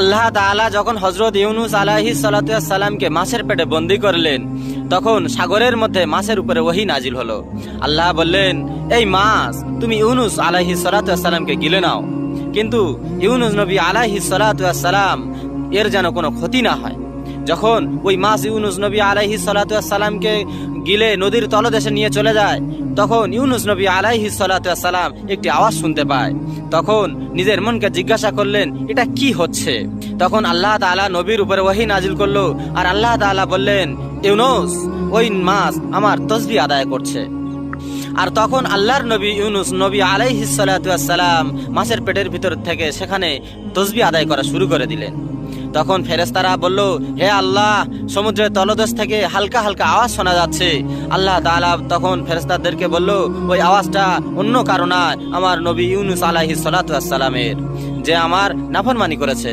আল্লাহ তালা যখন হজরত ইউনুস আলাহি সালাতামকে মাছের পেটে বন্দি করলেন, তখন সাগরের মধ্যে মাছের উপরে ওহি নাজিল হলো। আল্লাহ বললেন, এই মাছ, তুমি ইউনুস আলাহি সালামকে গিলে নাও। কিন্তু ইউনুস নবী আলাহি সালাম এর যেন কোনো ক্ষতি না হয়। যখন ওই মাছ ইউনুস নবী আলাইহি সালাতামকে গিলে নদীর তলদেশে নিয়ে চলে যায়, তখন ইউনুস নবী আলাইহি সালাতাম একটি আওয়াজ শুনতে পায়। তখন নিজের মনকে জিজ্ঞাসা করলেন, এটা কি হচ্ছে? তখন আল্লাহ তাআলা নবীর উপরে ওহি নাজিল করল আর আল্লাহ তাআলা বললেন, ইউনুস, ওই মাছ আমার তসবি আদায় করছে। আর তখন আল্লাহর নবী ইউনুস নবী আলাইহি সালাম মাছের পেটের ভিতর থেকে সেখানে তসবি আদায় করা শুরু করে দিলেন। তখন ফেরেস্তারা বলল, হে আল্লাহ, সমুদ্রের তলদেশ থেকে হালকা হালকা আওয়াজ শোনা যাচ্ছে। আল্লাহ তালা তখন ফেরেস্তাদেরকে বলল, ওই আওয়াজটা অন্য কারণে আমার নবী ইউনুস আলাহি সালাতামের যে আমার নাফরমানি করেছে।